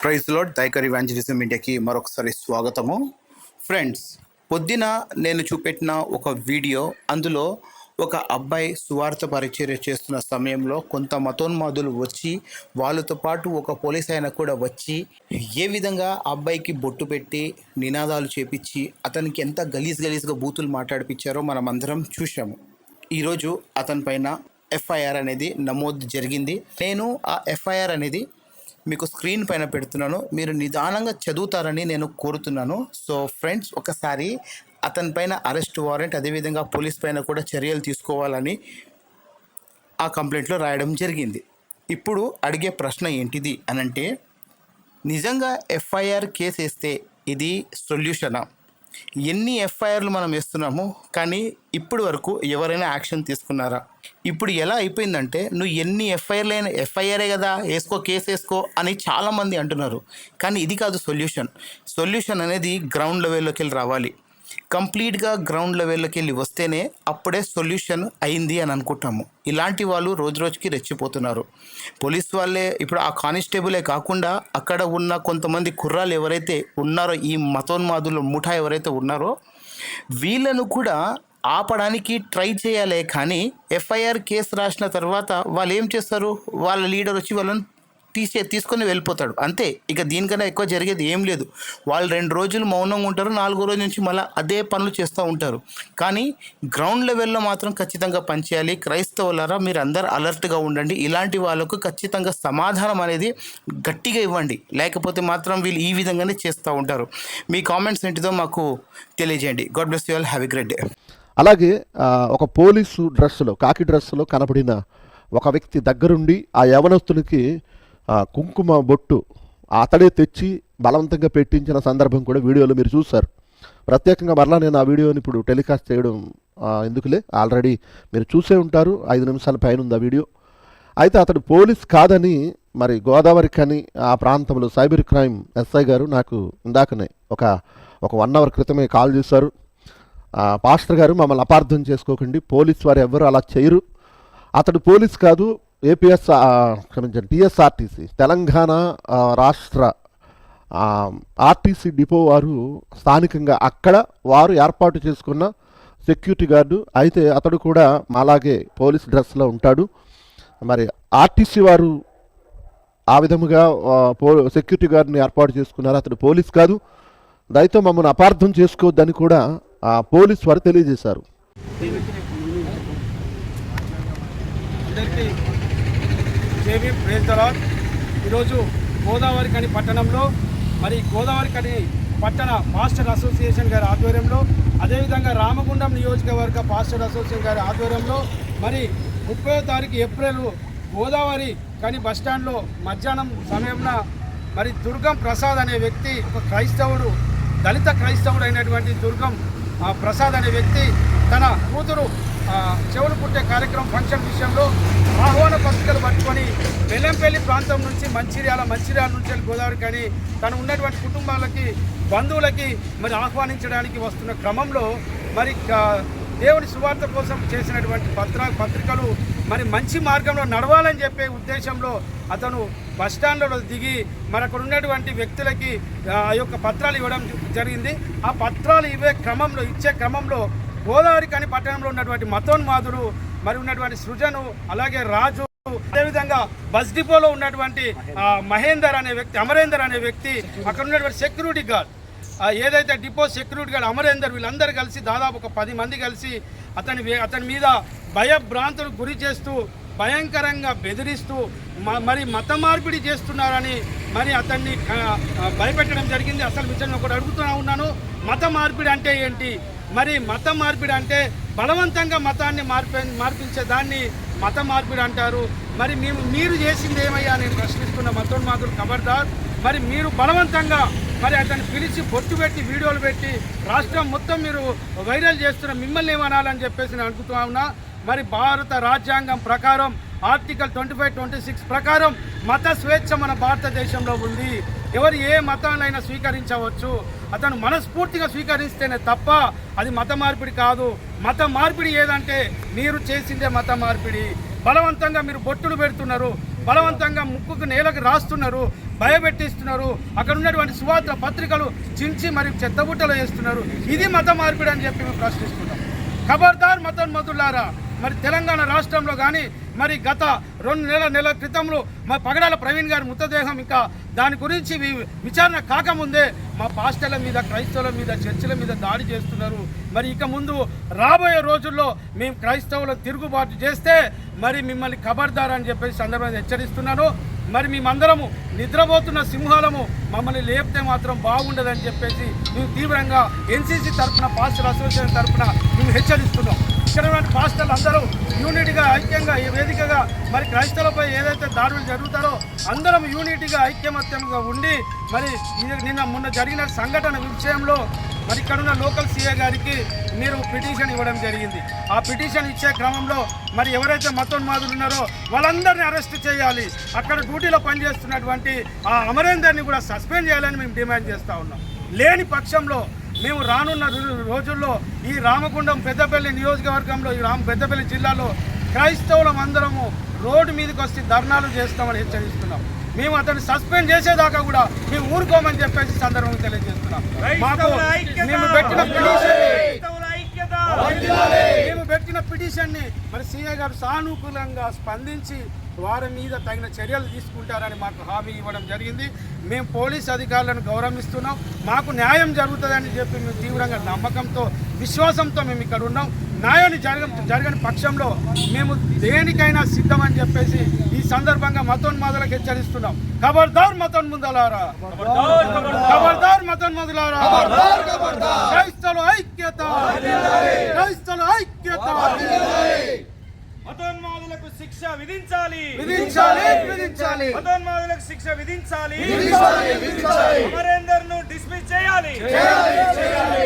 Praise load దైకర్ evangelism ఇండియాకి మరొకసారి స్వాగతము. Friends పొద్దున నేను చూపెట్టిన ఒక వీడియో అందులో ఒక అబ్బాయి సువార్త పరిచర్య చేస్తున్న సమయంలో కొంత మతోన్మాదులు వచ్చి వాళ్ళతో పాటు ఒక పోలీస్ ఆయన కూడా వచ్చి ఏ విధంగా ఆ అబ్బాయికి బొట్టు పెట్టి నినాదాలు చేపించి అతనికి ఎంత గలీజ్ గలీజ్గా బూతులు మాట్లాడిపించారో మనం అందరం చూసాము ఈరోజు అతని పైన ఎఫ్ఐఆర్ అనేది నమోదు జరిగింది. నేను ఆ ఎఫ్ఐఆర్ అనేది మీకు స్క్రీన్ పైన పెడుతున్నాను. మీరు నిదానంగా చదువుతారని నేను కోరుతున్నాను. సో ఫ్రెండ్స్ ఒకసారి అతని పైన అరెస్ట్ వారెంట్ అదేవిధంగా పోలీస్ పైన కూడా చర్యలు తీసుకోవాలని ఆ కంప్లైంట్లో రాయడం జరిగింది. ఇప్పుడు అడిగే ప్రశ్న ఏంటిది అనంటే నిజంగా ఎఫ్ఐఆర్ కేసు వేస్తే ఇది సొల్యూషనా? ఎన్ని ఎఫ్ఐఆర్లు మనం వేస్తున్నాము కానీ ఇప్పటి వరకు ఎవరైనా యాక్షన్ తీసుకున్నారా? ఇప్పుడు ఎలా అయిపోయిందంటే నువ్వు ఎన్ని ఎఫ్ఐఆర్లు అయినా ఎఫ్ఐఆరే కదా వేసుకో కేసు వేసుకో అని చాలామంది అంటున్నారు. కానీ ఇది కాదు సొల్యూషన్. సొల్యూషన్ అనేది గ్రౌండ్ లెవెల్లోకి వెళ్ళి రావాలి. కంప్లీట్గా గ్రౌండ్ లెవెల్లోకి వెళ్ళి వస్తేనే అప్పుడే సొల్యూషన్ అయింది అని అనుకుంటాము. ఇలాంటి వాళ్ళు రోజు రోజుకి రెచ్చిపోతున్నారు. పోలీస్ వాళ్ళే ఇప్పుడు ఆ కానిస్టేబులే కాకుండా అక్కడ ఉన్న కొంతమంది కుర్రాలు ఎవరైతే ఉన్నారో ఈ మతోన్మాదుల ముఠా ఎవరైతే ఉన్నారో వీళ్ళను కూడా ఆపడానికి ట్రై చేయాలే కానీ ఎఫ్ఐఆర్ కేసు రాసిన తర్వాత వాళ్ళు ఏం చేస్తారు? వాళ్ళ లీడర్ వచ్చి వాళ్ళని తీసే తీసుకొని వెళ్ళిపోతాడు. అంతే. ఇక దీనికన్నా ఎక్కువ జరిగేది ఏం లేదు. వాళ్ళు రెండు రోజులు మౌనంగా ఉంటారు నాలుగో రోజు నుంచి మళ్ళీ అదే పనులు చేస్తూ ఉంటారు. కానీ గ్రౌండ్ లెవెల్లో మాత్రం ఖచ్చితంగా పనిచేయాలి క్రైస్తవులారా మీరు అందరు అలర్ట్గా ఉండండి. ఇలాంటి వాళ్ళకు ఖచ్చితంగా సమాధానం అనేది గట్టిగా ఇవ్వండి. లేకపోతే మాత్రం వీళ్ళు ఈ విధంగానే చేస్తూ ఉంటారు. మీ కామెంట్స్ ఏంటిదో మాకు తెలియజేయండి. God bless you all. Have a great day. అలాగే ఒక పోలీసు డ్రెస్సులో కాకి డ్రెస్సులో కనబడిన ఒక వ్యక్తి దగ్గరుండి ఆ యవనస్తునికి కుంకుమ బొట్టు అతడే తెచ్చి బలవంతంగా పెట్టించిన సందర్భం కూడా వీడియోలో మీరు చూస్తారు ప్రత్యేకంగా మరలా నేను ఆ వీడియోని ఇప్పుడు టెలికాస్ట్ చేయడం ఎందుకులే? ఆల్రెడీ మీరు చూసే ఉంటారు. ఐదు నిమిషాల పైన ఉంది ఆ వీడియో. అయితే అతడు పోలీస్ కాదని మరి గోదావరి కానీ ఆ ప్రాంతంలో సైబర్ క్రైమ్ ఎస్ఐ గారు నాకు ఇందాకనే ఒక ఒక వన్ అవర్ క్రితమే కాల్ చేశారు. పాస్టర్ గారు మమ్మల్ని అపార్థం చేసుకోకండి. పోలీస్ వారు ఎవ్వరు అలా చేయరు. అతడు పోలీస్ కాదు ఏపీఎస్ క్షమించండి టీఎస్ఆర్టీసీ తెలంగాణ రాష్ట్ర ఆర్టీసీ డిపో వారు స్థానికంగా అక్కడ వారు ఏర్పాటు చేసుకున్న సెక్యూరిటీ గార్డు అయితే అతడు కూడా అలాగే పోలీస్ డ్రెస్లో ఉంటాడు. మరి ఆర్టీసీ వారు ఆ విధముగా పో సెక్యూరిటీ గార్డ్ని ఏర్పాటు చేసుకున్నారు. అతడు పోలీస్ కాదు. దయతో మమ్మల్ని అపార్థం చేసుకోవద్దని కూడా ఆ పోలీస్ వారు తెలియజేశారు. అందరికీ జేబీ ప్రేజ్ ఈరోజు గోదావరి కని పట్టణంలో మరి గోదావరి కని పట్టణ పాస్టర్ అసోసియేషన్ గారి ఆధ్వర్యంలో అదేవిధంగా రామగుండం నియోజకవర్గ పాస్టర్ అసోసియేషన్ గారి ఆధ్వర్యంలో మరి ముప్పై తారీఖు ఏప్రిల్ గోదావరి కని బస్టాండ్లో మధ్యాహ్నం సమయంలో మరి దుర్గం ప్రసాద్ అనే వ్యక్తి ఒక క్రైస్తవుడు దళిత క్రైస్తవుడు అయినటువంటి దుర్గం ఆ, ప్రసాద్ అనే వ్యక్తి తన కూతురు చెవులు పుట్టే కార్యక్రమం ఫంక్షన్ విషయంలో ఆహ్వాన పత్రికలు పట్టుకొని బెల్లంపల్లి ప్రాంతం నుంచి మంచిర్యాల మంచిర్యాల నుంచి గోదావరి కానీ తను ఉన్నటువంటి కుటుంబాలకి బంధువులకి మరి ఆహ్వానించడానికి వస్తున్న క్రమంలో మరి దేవుని సువార్త కోసం చేసినటువంటి పత్ర పత్రికలు మరి మంచి మార్గంలో నడవాలని చెప్పే ఉద్దేశంలో అతను బస్టాండ్లో దిగి మరి అక్కడ ఉన్నటువంటి వ్యక్తులకి ఆ యొక్క పత్రాలు ఇవ్వడం జరిగింది. ఆ పత్రాలు ఇవ్వే క్రమంలో ఇచ్చే క్రమంలో గోదావరి కాని పట్టణంలో ఉన్నటువంటి మతోన్మాదుడు మరి ఉన్నటువంటి సృజను అలాగే రాజు అదేవిధంగా బస్ డిపోలో ఉన్నటువంటి మహేందర్ అనే వ్యక్తి అమరేందర్ అనే వ్యక్తి అక్కడ ఉన్నటువంటి సెక్యూరిటీ గార్డ్ ఏదైతే డిపో సెక్యూరిటీ గార్డ్ అమరేందర్ వీళ్ళందరూ కలిసి దాదాపు ఒక పది మంది కలిసి అతని అతని మీద భయభ్రాంతులకు గురి చేస్తూ భయంకరంగా బెదిరిస్తూ మ- మరి మత మార్పిడి చేస్తున్నారని మరి అతన్ని భయపెట్టడం జరిగింది. అసలు విషయం ఒకటి అడుగుతూనే ఉన్నాను. మత మార్పిడి అంటే ఏంటి? మరి మత మార్పిడి అంటే బలవంతంగా మతాన్ని మార్పే మార్పించే దాన్ని మత మార్పిడి అంటారు. మరి మేము మీరు చేసింది ఏమయ్యా? నేను ప్రశ్నిస్తున్న మతోన్మాదులు ఖబర్దార్ మరి మీరు బలవంతంగా మరి అతన్ని పిలిచి బొట్టు పెట్టి వీడియోలు పెట్టి రాష్ట్రం మొత్తం మీరు వైరల్ చేస్తున్న మిమ్మల్ని ఏమనాలని చెప్పేసి నేను అనుకుంటా మరి భారత రాజ్యాంగం ప్రకారం article twenty five twenty six ప్రకారం మత స్వేచ్ఛ మన భారతదేశంలో ఉంది. ఎవరు ఏ మతాలైనా స్వీకరించవచ్చు. అతను మనస్ఫూర్తిగా స్వీకరిస్తేనే తప్ప అది మత మార్పిడి కాదు. మత మార్పిడి ఏదంటే మీరు చేసిందే మత మార్పిడి. బలవంతంగా మీరు బొట్టులు పెడుతున్నారు. బలవంతంగా ముక్కుకు నేలకు రాస్తున్నారు. భయపెట్టిస్తున్నారు. అక్కడ ఉన్నటువంటి సువార్త పత్రికలు చించి మరి చెత్తబుట్టలు వేస్తున్నారు. ఇది మత మార్పిడి అని చెప్పి మేము ప్రశ్నిస్తున్నాం. ఖబర్దార్ మతోన్మతులారా మరి తెలంగాణ రాష్ట్రంలో కానీ మరి గత రెండు నెలల నెలల క్రితంలో మా పగడాల ప్రవీణ్ గారి మృతదేహం ఇంకా దాని గురించి విచారణ కాకముందే మా పాస్టర్ల మీద క్రైస్తవుల మీద చర్చిల మీద దాడి చేస్తున్నారు. మరి ఇక ముందు రాబోయే రోజుల్లో మేము క్రైస్తవుల తిరుగుబాటు చేస్తే మరి మిమ్మల్ని ఖబర్దార్ అని చెప్పేసి సందర్భంగా హెచ్చరిస్తున్నాను. మరి మేమందరము నిద్రపోతున్న సింహాలము మమ్మల్ని లేపితే మాత్రం బాగుండదని చెప్పేసి మేము తీవ్రంగా ఎన్సీసీ తరఫున పాస్టర్ అసోసియేషన్ తరఫున మేము హెచ్చరిస్తున్నాం. ఇక్కడ పాస్టర్లు అందరూ యూనిట్గా ఐక్యంగా ఈ వేదికగా మరి క్రైస్తవులపై ఏదైతే దాడులు జరుగుతారో అందరం యూనిట్గా ఐక్యమత్యంగా ఉండి మరి నిన్న మొన్న జరిగిన సంఘటన విషయంలో మరి ఇక్కడ ఉన్న లోకల్ సీఏ గారికి మీరు పిటిషన్ ఇవ్వడం జరిగింది. ఆ పిటిషన్ ఇచ్చే క్రమంలో మరి ఎవరైతే మతోన్మాదులు ఉన్నారో వాళ్ళందరినీ అరెస్ట్ చేయాలి. అక్కడ డ్యూటీలో పనిచేస్తున్నటువంటి ఆ అమరేందర్ని కూడా సస్పెండ్ చేయాలని మేము డిమాండ్ చేస్తూ ఉన్నాం. లేని పక్షంలో మేము రానున్న రోజుల్లో ఈ రామగుండం పెద్దపల్లి నియోజకవర్గంలో ఈ రామ పెద్దపల్లి జిల్లాలో క్రైస్తవులం అందరము రోడ్డు మీదకి వచ్చి ధర్నాలు చేస్తామని హెచ్చరిస్తున్నాం. మేము అతన్ని సస్పెండ్ చేసేదాకా కూడా మేము ఊరుకోమని చెప్పేసి సందర్భంగా తెలియజేస్తున్నాం. మాకు మేము పెట్టిన పిటిషన్ మేము పెట్టిన పిటిషన్ని మరి సీఏ గారు సానుకూలంగా స్పందించి వారి మీద తగిన చర్యలు తీసుకుంటారని మాకు హామీ ఇవ్వడం జరిగింది. మేము పోలీస్ అధికారులను గౌరవిస్తున్నాం. మాకు న్యాయం జరుగుతుందని చెప్పి మేము తీవ్రంగా నమ్మకంతో విశ్వాసంతో మేము ఇక్కడ ఉన్నాం. న్యాయాన్ని జరగ జరగని పక్షంలో మేము దేనికైనా సిద్ధమని చెప్పేసి ఈ సందర్భంగా మతోన్మాదులకు హెచ్చరిస్తున్నాం. ఖబర్దార్ మతోన్ముదలారా. ఖబర్దార్ మతోన్ముదలారా. క్రైస్తవుల ఐక్యత. క్రైస్తవుల ఐక్యత. మతోన్మాదులకు శిక్ష విధించాలి. విధించాలి విధించాలి. మతోన్మాదులకు శిక్ష విధించాలి. అమరేందర్ను డిస్మిస్ చేయాలి చేయాలి.